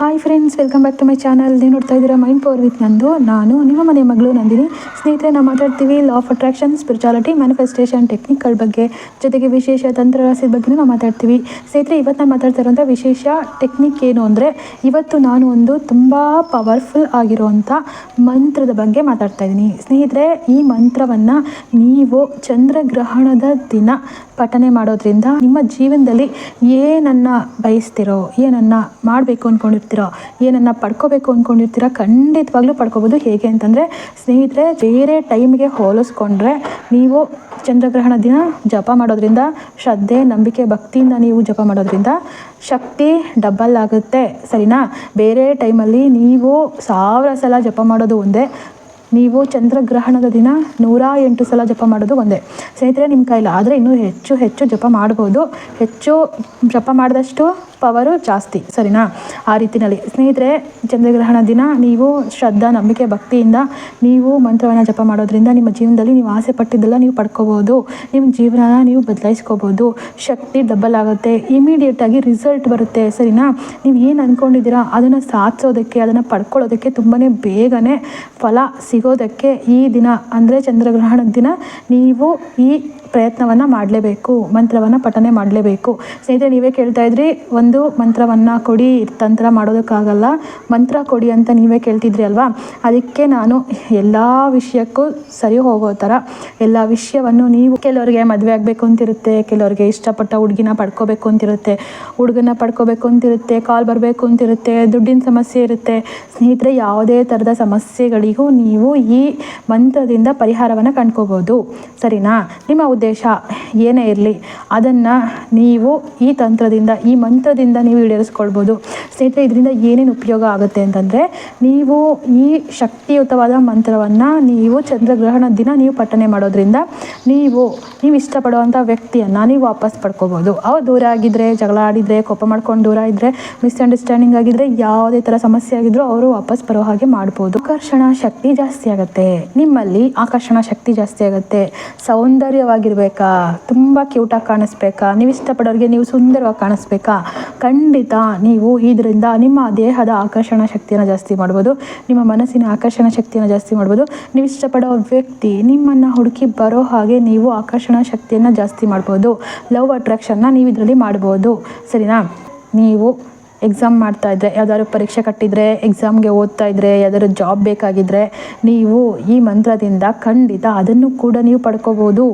Hi friends welcome back to my channel ನೀವು ನೋಡ್ತಾ ಇದ್ದೀರಾ ಮೈಂಡ್ ಪವರ್ ವಿತ್ ನಂದು. ನಾನು ನಿಮ್ಮ ಮನೆ ಮಗಳು ನಂದಿನಿ. ಸ್ನೇಹಿತರೆ ನಾವು ಮಾತಾಡ್ತೀವಿ law of attraction spirituality manifestation ಟೆಕ್ನಿಕ್ಗಳ ಬಗ್ಗೆ. ಜೊತೆಗೆ ವಿಶೇಷ ತಂತ್ರರಾಶಿ ಬಗ್ಗೆ ನಾವು ಮಾತಾಡ್ತೀವಿ. ಸ್ನೇಹಿತರೆ, ಇವತ್ತು ನಾನು ಮಾತಾಡ್ತಾ ಇರೋಂಥ ವಿಶೇಷ ಟೆಕ್ನಿಕ್ ಏನು ಅಂದರೆ, ಇವತ್ತು ನಾನು ಒಂದು ತುಂಬ ಪವರ್ಫುಲ್ ಆಗಿರುವಂಥ ಮಂತ್ರದ ಬಗ್ಗೆ ಮಾತಾಡ್ತಾ ಇದ್ದೀನಿ. ಸ್ನೇಹಿತರೆ, ಈ ಮಂತ್ರವನ್ನು ನೀವು ಚಂದ್ರಗ್ರಹಣದ ದಿನ ಪಠನೆ ಮಾಡೋದ್ರಿಂದ ನಿಮ್ಮ ಜೀವನದಲ್ಲಿ ಏನನ್ನು ಬಯಸ್ತಿರೋ, ಏನನ್ನು ಮಾಡಬೇಕು ಅಂದ್ಕೊಂಡಿರ್ತೀರೋ ಏನನ್ನು ಪಡ್ಕೋಬೇಕು ಅಂದ್ಕೊಂಡಿರ್ತೀರೋ ಖಂಡಿತವಾಗ್ಲೂ ಪಡ್ಕೋಬೋದು. ಹೇಗೆ ಅಂತಂದರೆ, ಸ್ನೇಹಿತರೆ, ಬೇರೆ ಟೈಮ್ಗೆ ಹೋಲಿಸ್ಕೊಂಡ್ರೆ ನೀವು ಚಂದ್ರಗ್ರಹಣ ದಿನ ಜಪ ಮಾಡೋದ್ರಿಂದ, ಶ್ರದ್ಧೆ, ನಂಬಿಕೆ, ಭಕ್ತಿಯಿಂದ ನೀವು ಜಪ ಮಾಡೋದ್ರಿಂದ ಶಕ್ತಿ ಡಬಲ್ ಆಗುತ್ತೆ. ಸರಿನಾ? ಬೇರೆ ಟೈಮಲ್ಲಿ ನೀವು ಸಾವಿರ ಸಲ ಜಪ ಮಾಡೋದು ಒಂದೇ ನೀವು ಚಂದ್ರಗ್ರಹಣದ ದಿನ ನೂರ ಎಂಟು ಸಲ ಜಪ ಮಾಡೋದು ಒಂದೇ. ಸ್ನೇಹಿತರೆ, ನಿಮ್ಮ ಕೈಲಿ ಆದರೆ ಇನ್ನೂ ಹೆಚ್ಚು ಹೆಚ್ಚು ಜಪ ಮಾಡ್ಬೋದು. ಹೆಚ್ಚು ಜಪ ಮಾಡಿದಷ್ಟು ಪವರು ಜಾಸ್ತಿ, ಸರಿನಾ? ಆ ರೀತಿಯಲ್ಲಿ ಸ್ನೇಹಿತರೆ, ಚಂದ್ರಗ್ರಹಣ ದಿನ, ನೀವು ಶ್ರದ್ಧಾ, ನಂಬಿಕೆ, ಭಕ್ತಿಯಿಂದ ನೀವು ಮಂತ್ರವನ್ನು ಜಪ ಮಾಡೋದ್ರಿಂದ ನಿಮ್ಮ ಜೀವನದಲ್ಲಿ ನೀವು ಆಸೆ ಪಟ್ಟಿದ್ದೆಲ್ಲ ನೀವು ಪಡ್ಕೋಬೋದು. ನಿಮ್ಮ ಜೀವನ ನೀವು ಬದಲಾಯಿಸ್ಕೋಬೋದು. ಶಕ್ತಿ ಡಬಲ್ ಆಗುತ್ತೆ. ಇಮಿಡಿಯೇಟಾಗಿ ರಿಸಲ್ಟ್ ಬರುತ್ತೆ, ಸರಿನಾ? ನೀವು ಏನು ಅಂದ್ಕೊಂಡಿದ್ದೀರಾ ಅದನ್ನು ಸಾಧಿಸೋದಕ್ಕೆ, ಅದನ್ನು ಪಡ್ಕೊಳ್ಳೋದಕ್ಕೆ ತುಂಬಾ ಬೇಗನೆ ಫಲ ಸಿಗೋದಕ್ಕೆ ಈ ದಿನ. ಅಂದರೆ ಚಂದ್ರಗ್ರಹಣದ ದಿನ, ನೀವು ಈ ಪ್ರಯತ್ನವನ್ನು ಮಾಡಲೇಬೇಕು, ಮಂತ್ರವನ್ನು ಪಠನೆ ಮಾಡಲೇಬೇಕು. ಸ್ನೇಹಿತರೆ, ನೀವೇ ಕೇಳ್ತಾ ಇದ್ರಿ, ಒಂದು ಮಂತ್ರವನ್ನು ಕೊಡಿ, ತಂತ್ರ ಮಾಡೋದಕ್ಕಾಗಲ್ಲ, ಮಂತ್ರ ಕೊಡಿ ಅಂತ ನೀವೇ ಕೇಳ್ತಿದ್ರಿ ಅಲ್ವಾ? ಅದಕ್ಕೆ ನಾನು ಎಲ್ಲ ವಿಷಯಕ್ಕೂ ಸರಿ ಹೋಗೋ ಥರ, ಎಲ್ಲ ವಿಷಯವನ್ನು ನೀವು ಕೆಲವರಿಗೆ ಮದುವೆ ಆಗಬೇಕು ಅಂತಿರುತ್ತೆ, ಕೆಲವರಿಗೆ ಇಷ್ಟಪಟ್ಟ ಹುಡುಗಿನ ಪಡ್ಕೋಬೇಕು ಅಂತಿರುತ್ತೆ ಹುಡುಗನ ಪಡ್ಕೋಬೇಕು ಅಂತಿರುತ್ತೆ, ಕಾಲ್ ಬರಬೇಕು ಅಂತಿರುತ್ತೆ, ದುಡ್ಡಿನ ಸಮಸ್ಯೆ ಇರುತ್ತೆ. ಸ್ನೇಹಿತರೆ, ಯಾವುದೇ ಥರದ ಸಮಸ್ಯೆಗಳಿಗೂ ನೀವು ಈ ಮಂತ್ರದಿಂದ ಪರಿಹಾರವನ್ನು ಕಂಡ್ಕೋಬೋದು. ಸರಿನಾ? ನಿಮ್ಮ ಉದ್ದೇಶ ಏನೇ ಇರಲಿ, ಅದನ್ನು ನೀವು ಈ ತಂತ್ರದಿಂದ, ಈ ಮಂತ್ರದಿಂದ ನೀವು ಈಡೇರಿಸ್ಕೊಳ್ಬೋದು. ಸ್ನೇಹಿತರೆ, ಇದರಿಂದ ಏನೇನು ಉಪಯೋಗ ಆಗುತ್ತೆ ಅಂತಂದರೆ, ನೀವು ಈ ಶಕ್ತಿಯುತವಾದ ಮಂತ್ರವನ್ನು ನೀವು ಚಂದ್ರಗ್ರಹಣ ದಿನ ನೀವು ಪಠನೆ ಮಾಡೋದ್ರಿಂದ ನೀವು ನೀವು ಇಷ್ಟಪಡುವಂಥ ವ್ಯಕ್ತಿಯನ್ನು ನೀವು ವಾಪಸ್ ಪಡ್ಕೋಬೋದು. ಅವ್ರು ದೂರ ಆಗಿದ್ದರೆ ಜಗಳ ಆಡಿದರೆ, ಕೋಪ ಮಾಡ್ಕೊಂಡು ದೂರ ಇದ್ದರೆ ಮಿಸ್ಅಂಡರ್ಸ್ಟ್ಯಾಂಡಿಂಗ್ ಆಗಿದ್ದರೆ ಯಾವುದೇ ಥರ ಸಮಸ್ಯೆ ಆಗಿದ್ರೂ ಅವರು ವಾಪಸ್ ಬರೋ ಹಾಗೆ ಮಾಡ್ಬೋದು. ಆಕರ್ಷಣಾ ಶಕ್ತಿ ಜಾಸ್ತಿ ಆಗುತ್ತೆ. ನಿಮ್ಮಲ್ಲಿ ಆಕರ್ಷಣ ಶಕ್ತಿ ಜಾಸ್ತಿ ಆಗುತ್ತೆ. ಸೌಂದರ್ಯವಾಗಿರ್ಬೇಕಾ ತುಂಬ ಕ್ಯೂಟಾಗಿ ಕಾಣಿಸ್ಬೇಕಾ? ನೀವು ಇಷ್ಟಪಡೋರಿಗೆ ನೀವು ಸುಂದರವಾಗಿ ಕಾಣಿಸ್ಬೇಕಾ? ಖಂಡಿತ ನೀವು ಇದರಿಂದ ನಿಮ್ಮ ದೇಹದ ಆಕರ್ಷಣ ಶಕ್ತಿಯನ್ನು ಜಾಸ್ತಿ ಮಾಡ್ಬೋದು. ನಿಮ್ಮ ಮನಸ್ಸಿನ ಆಕರ್ಷಣ ಶಕ್ತಿಯನ್ನು ಜಾಸ್ತಿ ಮಾಡ್ಬೋದು. ನೀವು ಇಷ್ಟಪಡೋ ವ್ಯಕ್ತಿ ನಿಮ್ಮನ್ನು ಹುಡುಕಿ ಬರೋ ಹಾಗೆ ನೀವು ಆಕರ್ಷಣ ಶಕ್ತಿಯನ್ನು ಜಾಸ್ತಿ ಮಾಡ್ಬೋದು. ಲವ್ ಅಟ್ರಾಕ್ಷನ್ನ ನೀವು ಇದರಲ್ಲಿ ಮಾಡ್ಬೋದು. ಸರಿನಾ? ನೀವು ಎಕ್ಸಾಮ್ ಮಾಡ್ತಾ ಇದ್ದರೆ ಯಾವ್ದಾದ್ರು ಪರೀಕ್ಷೆ ಕಟ್ಟಿದರೆ ಎಕ್ಸಾಮ್ಗೆ ಓದ್ತಾ ಇದ್ದರೆ ಯಾವ್ದಾದ್ರು ಜಾಬ್ ಬೇಕಾಗಿದ್ದರೆ ನೀವು ಈ ಮಂತ್ರದಿಂದ ಖಂಡಿತ ಅದನ್ನು ಕೂಡ ನೀವು ಪಡ್ಕೋಬೋದು.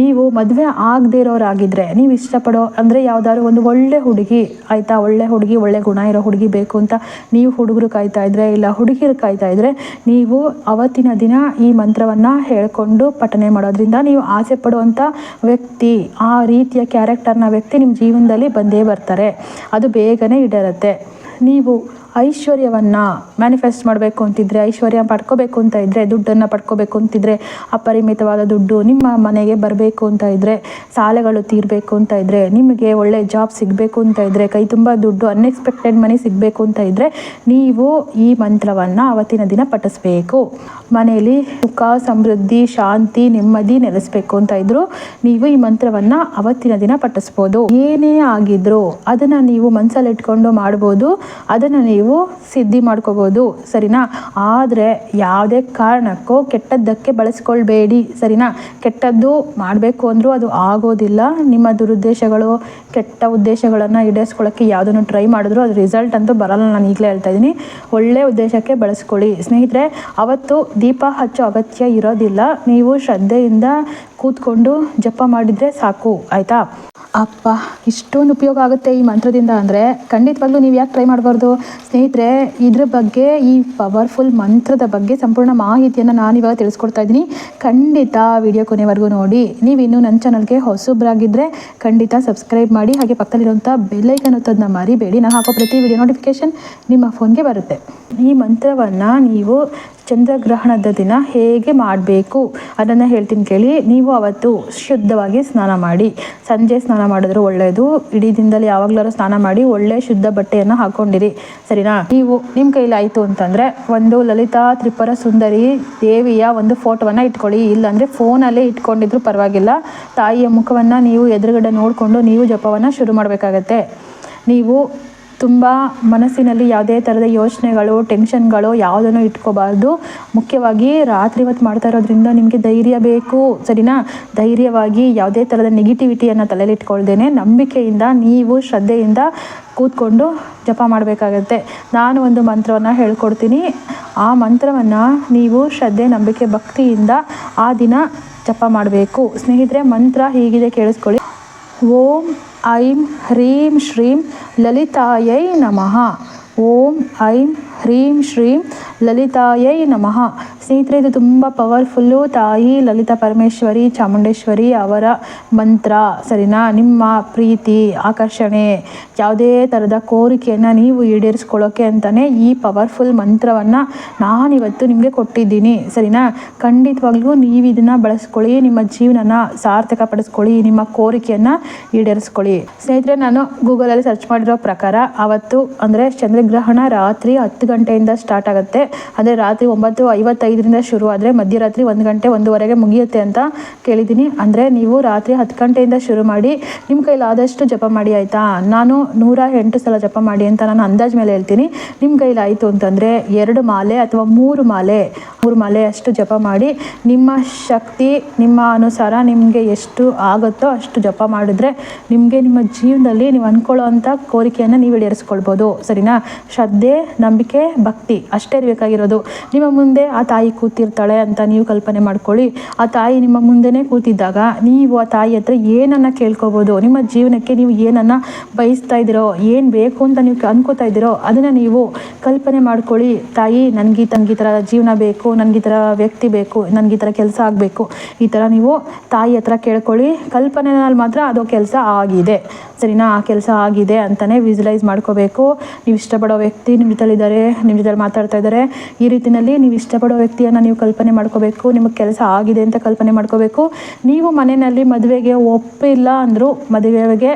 ನೀವು ಮದುವೆ ಆಗದೇ ಇರೋರಾಗಿದ್ದರೆ ನೀವು ಇಷ್ಟಪಡೋ, ಅಂದರೆ ಯಾವುದಾದ್ರು ಒಂದು ಒಳ್ಳೆ ಹುಡುಗಿ, ಆಯಿತಾ? ಒಳ್ಳೆ ಹುಡುಗಿ, ಒಳ್ಳೆ ಗುಣ ಇರೋ ಹುಡುಗಿ ಬೇಕು ಅಂತ ನೀವು ಹುಡುಗರು ಕಾಯ್ತಾ ಇದ್ದರೆ ಇಲ್ಲ ಹುಡುಗಿರು ಕಾಯ್ತಾ ಇದ್ದರೆ ನೀವು ಅವತ್ತಿನ ದಿನ ಈ ಮಂತ್ರವನ್ನು ಹೇಳ್ಕೊಂಡು ಪಠನೆ ಮಾಡೋದ್ರಿಂದ ನೀವು ಆಸೆ ಪಡುವಂಥ ವ್ಯಕ್ತಿ, ಆ ರೀತಿಯ ಕ್ಯಾರೆಕ್ಟರ್ನ ವ್ಯಕ್ತಿ ನಿಮ್ಮ ಜೀವನದಲ್ಲಿ ಬಂದೇ ಬರ್ತಾರೆ. ಅದು ಬೇಗನೆ ಈಡೇರುತ್ತೆ. ನೀವು ಐಶ್ವರ್ಯವನ್ನು ಮ್ಯಾನಿಫೆಸ್ಟ್ ಮಾಡಬೇಕು ಅಂತಿದ್ರೆ, ಐಶ್ವರ್ಯ ಪಡ್ಕೋಬೇಕು ಅಂತ ಇದ್ದರೆ ದುಡ್ಡನ್ನು ಪಡ್ಕೋಬೇಕು ಅಂತಿದ್ರೆ, ಅಪರಿಮಿತವಾದ ದುಡ್ಡು ನಿಮ್ಮ ಮನೆಗೆ ಬರಬೇಕು ಅಂತ ಇದ್ದರೆ ಸಾಲಗಳು ತೀರಬೇಕು ಅಂತ ಇದ್ದರೆ ನಿಮಗೆ ಒಳ್ಳೆ ಜಾಬ್ ಸಿಗಬೇಕು ಅಂತ ಇದ್ದರೆ ಕೈ ತುಂಬ ದುಡ್ಡು ಅನ್ಎಕ್ಸ್ಪೆಕ್ಟೆಡ್ ಮನಿ ಸಿಗಬೇಕು ಅಂತ ಇದ್ದರೆ ನೀವು ಈ ಮಂತ್ರವನ್ನು ಅವತ್ತಿನ ದಿನ ಪಠಿಸ್ಬೇಕು. ಮನೆಯಲ್ಲಿ ಸುಖ, ಸಮೃದ್ಧಿ, ಶಾಂತಿ, ನೆಮ್ಮದಿ ನೆಲೆಸಬೇಕು ಅಂತ ಇದ್ದರೂ ನೀವು ಈ ಮಂತ್ರವನ್ನು ಅವತ್ತಿನ ದಿನ ಪಠಿಸ್ಬೋದು. ಏನೇ ಆಗಿದ್ರು ಅದನ್ನು ನೀವು ಮನಸ್ಸಲ್ಲಿ ಇಟ್ಕೊಂಡು ಮಾಡ್ಬೋದು. ಅದನ್ನು ನೀವು ಸಿದ್ಧಿ ಮಾಡ್ಕೋಬೋದು, ಸರಿನಾ? ಆದರೆ ಯಾವುದೇ ಕಾರಣಕ್ಕೂ ಕೆಟ್ಟದ್ದಕ್ಕೆ ಬಳಸ್ಕೊಳ್ಬೇಡಿ, ಸರಿನಾ? ಕೆಟ್ಟದ್ದು ಮಾಡಬೇಕು ಅಂದರೂ ಅದು ಆಗೋದಿಲ್ಲ. ನಿಮ್ಮ ದುರುದ್ದೇಶಗಳು, ಕೆಟ್ಟ ಉದ್ದೇಶಗಳನ್ನು ಈಡೇರಿಸ್ಕೊಳ್ಳೋಕ್ಕೆ ಯಾವುದನ್ನು ಟ್ರೈ ಮಾಡಿದ್ರು ಅದು ರಿಸಲ್ಟ್ ಅಂತೂ ಬರಲ್ಲ ನಾನು ಈಗಲೇ ಹೇಳ್ತಾ ಇದ್ದೀನಿ. ಒಳ್ಳೆಯ ಉದ್ದೇಶಕ್ಕೆ ಬಳಸ್ಕೊಳ್ಳಿ. ಸ್ನೇಹಿತರೆ, ಅವತ್ತು ದೀಪ ಹಚ್ಚೋ ಅಗತ್ಯ ಇರೋದಿಲ್ಲ. ನೀವು ಶ್ರದ್ಧೆಯಿಂದ ಕೂತ್ಕೊಂಡು ಜಪ ಮಾಡಿದರೆ ಸಾಕು, ಆಯಿತಾ? ಅಪ್ಪ, ಇಷ್ಟೊಂದು ಉಪಯೋಗ ಆಗುತ್ತೆ ಈ ಮಂತ್ರದಿಂದ ಅಂದರೆ ಖಂಡಿತವಾಗ್ಲೂ ನೀವು ಯಾಕೆ ಟ್ರೈ ಮಾಡಬಾರ್ದು? ಸ್ನೇಹಿತರೆ, ಇದ್ರ ಬಗ್ಗೆ ಈ ಪವರ್ಫುಲ್ ಮಂತ್ರದ ಬಗ್ಗೆ ಸಂಪೂರ್ಣ ಮಾಹಿತಿಯನ್ನು ನಾನು ಇವಾಗ ತಿಳಿಸ್ಕೊಡ್ತಾ ಇದ್ದೀನಿ. ಖಂಡಿತ ವಿಡಿಯೋ ಕೊನೆವರೆಗೂ ನೋಡಿ. ನೀವು ಇನ್ನೂ ನನ್ನ ಚಾನಲ್ಗೆ ಹೊಸಬ್ರಾಗಿದ್ದರೆ ಖಂಡಿತ ಸಬ್ಸ್ಕ್ರೈಬ್ ಮಾಡಿ. ಹಾಗೆ ಪಕ್ಕದಲ್ಲಿರುವಂಥ ಬೆಲ್ಲೈಕನ್ ಒತ್ತೋದನ್ನ ಮರಿಬೇಡಿ. ನಾನು ಹಾಕೋ ಪ್ರತಿ ವಿಡಿಯೋ ನೋಟಿಫಿಕೇಷನ್ ನಿಮ್ಮ ಫೋನ್ಗೆ ಬರುತ್ತೆ. ಈ ಮಂತ್ರವನ್ನು ನೀವು ಚಂದ್ರಗ್ರಹಣದ ದಿನ ಹೇಗೆ ಮಾಡಬೇಕು? ಅದನ್ನು ಹೇಳ್ತೀನಿ ಕೇಳಿ. ನೀವು ಅವತ್ತು ಶುದ್ಧವಾಗಿ ಸ್ನಾನ ಮಾಡಿ. ಸಂಜೆ ಸ್ನಾನ ಮಾಡಿದ್ರು ಒಳ್ಳೆಯದು ಇಡೀ ದಿನದಲ್ಲಿ ಯಾವಾಗಲಾರು ಸ್ನಾನ ಮಾಡಿ ಒಳ್ಳೆ ಶುದ್ಧ ಬಟ್ಟೆಯನ್ನು ಹಾಕೊಂಡಿರಿ. ಸರಿನಾ? ನೀವು ನಿಮ್ಮ ಕೈಲಿ ಆಯಿತು ಅಂತಂದರೆ ಒಂದು ಲಲಿತಾ ತ್ರಿಪುರ ಸುಂದರಿ ದೇವಿಯ ಒಂದು ಫೋಟೋವನ್ನು ಇಟ್ಕೊಳ್ಳಿ. ಇಲ್ಲಾಂದರೆ ಫೋನಲ್ಲೇ ಇಟ್ಕೊಂಡಿದ್ರು ಪರವಾಗಿಲ್ಲ. ತಾಯಿಯ ಮುಖವನ್ನು ನೀವು ಎದುರುಗಡೆ ನೋಡಿಕೊಂಡು ನೀವು ಜಪವನ್ನು ಶುರು ಮಾಡಬೇಕಾಗತ್ತೆ. ನೀವು ತುಂಬ ಮನಸ್ಸಿನಲ್ಲಿ ಯಾವುದೇ ಥರದ ಯೋಚನೆಗಳು ಟೆನ್ಷನ್ಗಳು ಯಾವುದನ್ನು ಇಟ್ಕೋಬಾರ್ದು. ಮುಖ್ಯವಾಗಿ ರಾತ್ರಿ ಹೊತ್ತು ಮಾಡ್ತಾ ಇರೋದ್ರಿಂದ ನಿಮಗೆ ಧೈರ್ಯ ಬೇಕು, ಸರಿನಾ? ಧೈರ್ಯವಾಗಿ ಯಾವುದೇ ಥರದ ನೆಗೆಟಿವಿಟಿಯನ್ನು ತಲೆಯಲ್ಲಿ ಇಟ್ಕೊಳ್ದೇನೆ ನಂಬಿಕೆಯಿಂದ ನೀವು ಶ್ರದ್ಧೆಯಿಂದ ಕೂತ್ಕೊಂಡು ಜಪ ಮಾಡಬೇಕಾಗತ್ತೆ. ನಾನು ಒಂದು ಮಂತ್ರವನ್ನು ಹೇಳ್ಕೊಡ್ತೀನಿ. ಆ ಮಂತ್ರವನ್ನು ನೀವು ಶ್ರದ್ಧೆ, ನಂಬಿಕೆ, ಭಕ್ತಿಯಿಂದ ಆ ದಿನ ಜಪ ಮಾಡಬೇಕು. ಸ್ನೇಹಿತರೆ, ಮಂತ್ರ ಹೀಗಿದೆ ಕೇಳಿಸ್ಕೊಳ್ಳಿ. ಓಂ ಐಂ ಹ್ರೀಂ ಶ್ರೀಂ ಲಲಿತಾಯೈ ನಮಃ ಓಂ ಐಂ ಹ್ರೀಂ ಶ್ರೀಂ ಲಲಿತಾಯೈ ನಮಃ. ಸ್ನೇಹಿತರೆ, ಇದು ತುಂಬ ಪವರ್ಫುಲ್ಲು ತಾಯಿ ಲಲಿತಾ ಪರಮೇಶ್ವರಿ ಚಾಮುಂಡೇಶ್ವರಿ ಅವರ ಮಂತ್ರ. ಸರಿನಾ? ನಿಮ್ಮ ಪ್ರೀತಿ, ಆಕರ್ಷಣೆ, ಯಾವುದೇ ಥರದ ಕೋರಿಕೆಯನ್ನು ನೀವು ಈಡೇರಿಸ್ಕೊಳ್ಳೋಕ್ಕೆ ಅಂತಲೇ ಈ ಪವರ್ಫುಲ್ ಮಂತ್ರವನ್ನು ನಾನಿವತ್ತು ನಿಮಗೆ ಕೊಟ್ಟಿದ್ದೀನಿ. ಸರಿನಾ? ಖಂಡಿತವಾಗ್ಲೂ ನೀವು ಇದನ್ನು ಬಳಸ್ಕೊಳ್ಳಿ, ನಿಮ್ಮ ಜೀವನನ ಸಾರ್ಥಕ ಪಡಿಸ್ಕೊಳ್ಳಿ ನಿಮ್ಮ ಕೋರಿಕೆಯನ್ನು ಈಡೇರಿಸ್ಕೊಳ್ಳಿ. ಸ್ನೇಹಿತರೆ, ನಾನು ಗೂಗಲಲ್ಲಿ ಸರ್ಚ್ ಮಾಡಿರೋ ಪ್ರಕಾರ ಅವತ್ತು ಅಂದರೆ ಚಂದ್ರಗ್ರಹಣ ರಾತ್ರಿ ಹತ್ತು ಗಂಟೆಯಿಂದ ಸ್ಟಾರ್ಟ್ ಆಗುತ್ತೆ. ಅದೇ ರಾತ್ರಿ ಒಂಬತ್ತು ಐವತ್ತೈದರಿಂದ ಶುರು ಆದರೆ ಮಧ್ಯರಾತ್ರಿ ಒಂದು ಗಂಟೆ ಒಂದೂವರೆಗೆ ಮುಗಿಯುತ್ತೆ ಅಂತ ಕೇಳಿದ್ದೀನಿ. ಅಂದರೆ ನೀವು ರಾತ್ರಿ ಹತ್ತು ಗಂಟೆಯಿಂದ ಶುರು ಮಾಡಿ ನಿಮ್ಮ ಕೈಲಾದಷ್ಟು ಜಪ ಮಾಡಿ ಆಯಿತಾ? ನಾನು ನೂರ ಎಂಟು ಸಲ ಜಪ ಮಾಡಿ ಅಂತ ನಾನು ಅಂದಾಜು ಮೇಲೆ ಹೇಳ್ತೀನಿ. ನಿಮ್ಮ ಕೈಲಾಯಿತು ಅಂತಂದರೆ ಎರಡು ಮಾಲೆ ಅಥವಾ ಮೂರು ಮಾಲೆ ಮೂರು ಮಾಲೆ ಅಷ್ಟು ಜಪ ಮಾಡಿ, ನಿಮ್ಮ ಶಕ್ತಿ, ನಿಮ್ಮ ಅನುಸಾರ ನಿಮಗೆ ಎಷ್ಟು ಆಗುತ್ತೋ ಅಷ್ಟು ಜಪ ಮಾಡಿದ್ರೆ ನಿಮಗೆ ನಿಮ್ಮ ಜೀವನದಲ್ಲಿ ನೀವು ಅಂದ್ಕೊಳ್ಳೋ ಅಂಥ ಕೋರಿಕೆಯನ್ನು ನೀವು ಈಡೇರಿಸ್ಕೊಳ್ಬೋದು. ಸರಿನಾ? ಶ್ರದ್ಧೆ, ನಂಬಿಕೆ ಭಕ್ತಿ. ಅಷ್ಟೇ ಇರಬೇಕಾಗಿರೋದು. ನಿಮ್ಮ ಮುಂದೆ ಆ ತಾಯಿ ಕೂತಿರ್ತಾಳೆ ಅಂತ ನೀವು ಕಲ್ಪನೆ ಮಾಡ್ಕೊಳ್ಳಿ. ಆ ತಾಯಿ ನಿಮ್ಮ ಮುಂದೆನೇ ಕೂತಿದ್ದಾಗ ನೀವು ಆ ತಾಯಿ ಹತ್ರ ಏನನ್ನ ಕೇಳ್ಕೊಬೋದು? ನಿಮ್ಮ ಜೀವನಕ್ಕೆ ನೀವು ಏನನ್ನ ಬಯಸ್ತಾ ಇದ್ದೀರೋ? ಏನು ಬೇಕು ಅಂತ ನೀವು ಅನ್ಕೋತಾ ಇದ್ದೀರೋ? ಅದನ್ನು ನೀವು ಕಲ್ಪನೆ ಮಾಡ್ಕೊಳ್ಳಿ. ತಾಯಿ, ನನಗೆ ತಂಗಿ ಥರ ಜೀವನ ಬೇಕು ನನಗೆ ಈ ಥರ ವ್ಯಕ್ತಿ ಬೇಕು ನನಗೆ ಈ ಥರ ಕೆಲಸ ಆಗಬೇಕು. ಈ ಥರ ನೀವು ತಾಯಿ ಹತ್ರ ಕೇಳ್ಕೊಳ್ಳಿ. ಕಲ್ಪನೆನಲ್ಲಿ ಮಾತ್ರ ಅದು ಕೆಲಸ ಆಗಿದೆ. ಸರಿನಾ? ಆ ಕೆಲಸ ಆಗಿದೆ ಅಂತಲೇ ವಿಜುಲೈಸ್ ಮಾಡ್ಕೋಬೇಕು. ನೀವು ಇಷ್ಟಪಡೋ ವ್ಯಕ್ತಿ ನಿಮ್ಮ ಜೊತೆಲಿದ್ದಾರೆ. ನಿಮ್ಮ ಜೊತೆ ಮಾತಾಡ್ತಾ ಇದ್ದಾರೆ. ಈ ರೀತಿಯಲ್ಲಿ ನೀವು ಇಷ್ಟಪಡೋ ವ್ಯಕ್ತಿಯನ್ನು ನೀವು ಕಲ್ಪನೆ ಮಾಡ್ಕೋಬೇಕು, ನಿಮಗೆ ಕೆಲಸ ಆಗಿದೆ ಅಂತ ಕಲ್ಪನೆ ಮಾಡ್ಕೋಬೇಕು. ನೀವು ಮನೆಯಲ್ಲಿ ಮದುವೆಗೆ ಒಪ್ಪಿಲ್ಲ ಅಂದರೂ ಮದುವೆಗೆ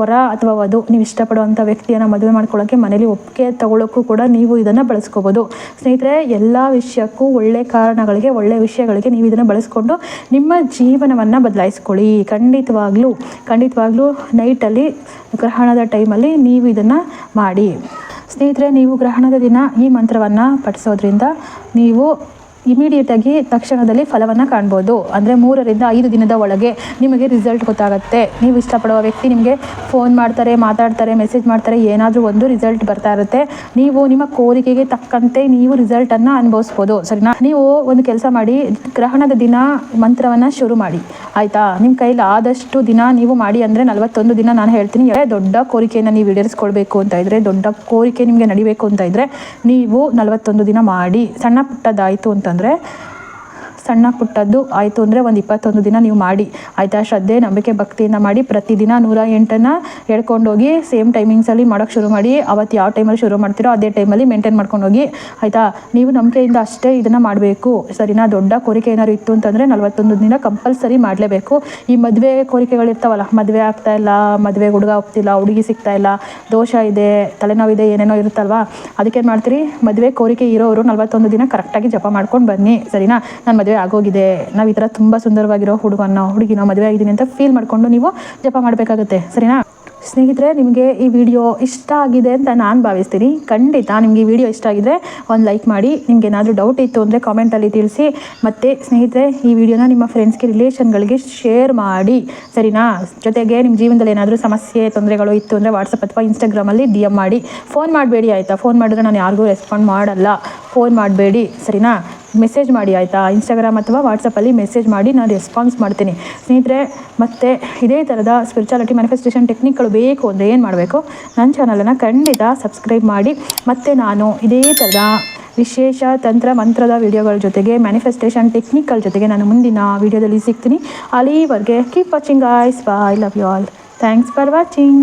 ವರ ಅಥವಾ ವಧು, ನೀವು ಇಷ್ಟಪಡುವಂಥ ವ್ಯಕ್ತಿಯನ್ನು ಮದುವೆ ಮಾಡ್ಕೊಳ್ಳೋಕ್ಕೆ ಮನೇಲಿ ಒಪ್ಪಿಗೆ ತಗೊಳ್ಳೋಕ್ಕೂ ಕೂಡ ನೀವು ಇದನ್ನು ಬಳಸ್ಕೋಬೋದು. ಸ್ನೇಹಿತರೆ, ಎಲ್ಲ ವಿಷಯಕ್ಕೂ ಒಳ್ಳೆ ಕಾರಣಗಳಿಗೆ, ಒಳ್ಳೆ ವಿಷಯಗಳಿಗೆ ನೀವು ಇದನ್ನು ಬಳಸ್ಕೊಂಡು ನಿಮ್ಮ ಜೀವನವನ್ನು ಬದಲಾಯಿಸ್ಕೊಳ್ಳಿ. ಖಂಡಿತವಾಗ್ಲೂ ಖಂಡಿತವಾಗ್ಲೂ ನೈಟಲ್ಲಿ ಗ್ರಹಣದ ಟೈಮಲ್ಲಿ ನೀವು ಇದನ್ನು ಮಾಡಿ. ಸ್ನೇಹಿತರೆ ನೀವು ಗ್ರಹಣದ ದಿನ ಈ ಮಂತ್ರವನ್ನು ಪಠಿಸೋದ್ರಿಂದ ನೀವು ಇಮಿಡಿಯೇಟಾಗಿ ತಕ್ಷಣದಲ್ಲಿ ಫಲವನ್ನು ಕಾಣ್ಬೋದು. ಅಂದರೆ ಮೂರರಿಂದ ಐದು ದಿನದ ಒಳಗೆ ನಿಮಗೆ ರಿಸಲ್ಟ್ ಗೊತ್ತಾಗುತ್ತೆ. ನೀವು ಇಷ್ಟಪಡುವ ವ್ಯಕ್ತಿ ನಿಮಗೆ ಫೋನ್ ಮಾಡ್ತಾರೆ, ಮಾತಾಡ್ತಾರೆ ಮೆಸೇಜ್ ಮಾಡ್ತಾರೆ, ಏನಾದರೂ ಒಂದು ರಿಸಲ್ಟ್ ಬರ್ತಾ ಇರುತ್ತೆ. ನೀವು ನಿಮ್ಮ ಕೋರಿಕೆಗೆ ತಕ್ಕಂತೆ ನೀವು ರಿಸಲ್ಟನ್ನು ಅನುಭವಿಸ್ಬೋದು. ಸರಿನಾ? ನೀವು ಒಂದು ಕೆಲಸ ಮಾಡಿ, ಗ್ರಹಣದ ದಿನ ಮಂತ್ರವನ್ನು ಶುರು ಮಾಡಿ. ಆಯಿತಾ? ನಿಮ್ಮ ಕೈಲಿ ಆದಷ್ಟು ದಿನ ನೀವು ಮಾಡಿ ಅಂದರೆ ನಲವತ್ತೊಂದು ದಿನ ನಾನು ಹೇಳ್ತೀನಿ. ದೊಡ್ಡ ಕೋರಿಕೆಯನ್ನು ನೀವು ಈಡೇರಿಸ್ಕೊಳ್ಬೇಕು ಅಂತ ಇದ್ದರೆ ದೊಡ್ಡ ಕೋರಿಕೆ ನಿಮಗೆ ನಡಿಬೇಕು ಅಂತ ಇದ್ದರೆ ನೀವು ನಲವತ್ತೊಂದು ದಿನ ಮಾಡಿ. ಸಣ್ಣ ಪುಟ್ಟದಾಯಿತು ಅಂತ ಅಂದರೆ ಸಣ್ಣ ಪುಟ್ಟದ್ದು ಆಯಿತು ಅಂದರೆ ಒಂದು ಇಪ್ಪತ್ತೊಂದು ದಿನ ನೀವು ಮಾಡಿ. ಆಯಿತಾ? ಶ್ರದ್ಧೆ, ನಂಬಿಕೆ, ಭಕ್ತಿಯಿಂದ ಮಾಡಿ ಪ್ರತಿದಿನ ನೂರ ಎಂಟನ್ನು ಹೇಳ್ಕೊಂಡೋಗಿ ಸೇಮ್ ಟೈಮಿಂಗ್ಸಲ್ಲಿ ಮಾಡೋಕ್ಕೆ ಶುರು ಮಾಡಿ. ಅವತ್ತು ಯಾವ ಟೈಮಲ್ಲಿ ಶುರು ಮಾಡ್ತೀರೋ ಅದೇ ಟೈಮಲ್ಲಿ ಮೇಂಟೈನ್ ಮಾಡ್ಕೊಂಡು ಹೋಗಿ ಆಯಿತಾ? ನೀವು ನಂಬಿಕೆಯಿಂದ ಅಷ್ಟೇ ಇದನ್ನು ಮಾಡಬೇಕು. ಸರಿನಾ? ದೊಡ್ಡ ಕೋರಿಕೆ ಏನಾದ್ರು ಇತ್ತು ಅಂತಂದರೆ ನಲ್ವತ್ತೊಂದು ದಿನ ಕಂಪಲ್ಸರಿ ಮಾಡಲೇಬೇಕು. ಈ ಮದುವೆ ಕೋರಿಕೆಗಳಿರ್ತಾವಲ್ಲ, ಮದುವೆ ಆಗ್ತಾ ಇಲ್ಲ, ಮದುವೆ ಹುಡುಗ ಹೋಗ್ತಿಲ್ಲ ಹುಡುಗಿ ಸಿಗ್ತಾ ಇಲ್ಲ, ದೋಷ ಇದೆ ತಲೆನೋವಿದೆ ಏನೇನೋ ಇರುತ್ತಲ್ವಾ? ಅದಕ್ಕೇನು ಮಾಡ್ತೀರಿ? ಮದುವೆ ಕೋರಿಕೆ ಇರೋರು ನಲ್ವತ್ತೊಂದು ದಿನ ಕರೆಕ್ಟಾಗಿ ಜಪ ಮಾಡ್ಕೊಂಡು ಬನ್ನಿ. ಸರಿನಾ? ನಾನು ಮದುವೆ ಆಗೋಗಿದೆ. ನಾವು ಈ ಥರ ತುಂಬ ಸುಂದರವಾಗಿರೋ ಹುಡುಗನ ಹುಡುಗಿನ ಮದುವೆ ಆಗಿದ್ದೀನಿ ಅಂತ ಫೀಲ್ ಮಾಡಿಕೊಂಡು ನೀವು ಜಪ ಮಾಡಬೇಕಾಗುತ್ತೆ. ಸರಿನಾ? ಸ್ನೇಹಿತರೆ, ನಿಮಗೆ ಈ ವಿಡಿಯೋ ಇಷ್ಟ ಆಗಿದೆ ಅಂತ ನಾನು ಭಾವಿಸ್ತೀನಿ. ಖಂಡಿತ ನಿಮಗೆ ಈ ವಿಡಿಯೋ ಇಷ್ಟ ಆಗಿದ್ರೆ ಒಂದು ಲೈಕ್ ಮಾಡಿ. ನಿಮ್ಗೆ ಏನಾದರೂ ಡೌಟ್ ಇತ್ತು ಅಂದರೆ ಕಾಮೆಂಟಲ್ಲಿ ತಿಳಿಸಿ. ಮತ್ತು ಸ್ನೇಹಿತರೆ, ಈ ವಿಡಿಯೋನ ನಿಮ್ಮ ಫ್ರೆಂಡ್ಸ್ಗೆ ರಿಲೇಷನ್ಗಳಿಗೆ ಶೇರ್ ಮಾಡಿ. ಸರಿನಾ? ಜೊತೆಗೆ ನಿಮ್ಮ ಜೀವನದಲ್ಲಿ ಏನಾದರೂ ಸಮಸ್ಯೆ, ತೊಂದರೆಗಳು ಇತ್ತು ಅಂದರೆ ವಾಟ್ಸಪ್ ಅಥವಾ ಇನ್ಸ್ಟಾಗ್ರಾಮಲ್ಲಿ ಡಿ ಎಂ ಮಾಡಿ. ಫೋನ್ ಮಾಡಬೇಡಿ ಆಯಿತಾ? ಫೋನ್ ಮಾಡಿದ್ರೆ ನಾನು ಯಾರಿಗೂ ರೆಸ್ಪಾಂಡ್ ಮಾಡಲ್ಲ. ಫೋನ್ ಮಾಡಬೇಡಿ. ಸರಿನಾ? ಮೆಸೇಜ್ ಮಾಡಿ, ಆಯಿತಾ? ಇನ್ಸ್ಟಾಗ್ರಾಮ್ ಅಥವಾ ವಾಟ್ಸಪ್ಪಲ್ಲಿ ಮೆಸೇಜ್ ಮಾಡಿ, ನಾನು ರೆಸ್ಪಾನ್ಸ್ ಮಾಡ್ತೀನಿ. ಸ್ನೇಹಿತರೆ, ಮತ್ತು ಇದೇ ಥರದ ಸ್ಪಿರಿಚುಯಾಲಿಟಿ ಮ್ಯಾನಿಫೆಸ್ಟೇಷನ್ ಟೆಕ್ನಿಕ್ಗಳು ಬೇಕು ಅಂದರೆ ಏನು ಮಾಡಬೇಕು? ನನ್ನ ಚಾನಲನ್ನು ಖಂಡಿತ ಸಬ್ಸ್ಕ್ರೈಬ್ ಮಾಡಿ. ಮತ್ತು ನಾನು ಇದೇ ಥರದ ವಿಶೇಷ ತಂತ್ರ ಮಂತ್ರದ ವಿಡಿಯೋಗಳ ಜೊತೆಗೆ ಮ್ಯಾನಿಫೆಸ್ಟೇಷನ್ ಟೆಕ್ನಿಕ್ಗಳ ಜೊತೆಗೆ ನಾನು ಮುಂದಿನ ವಿಡಿಯೋದಲ್ಲಿ ಸಿಗ್ತೀನಿ. ಅಲ್ಲಿವರೆಗೆ keep watching ice bye love you all thanks for watching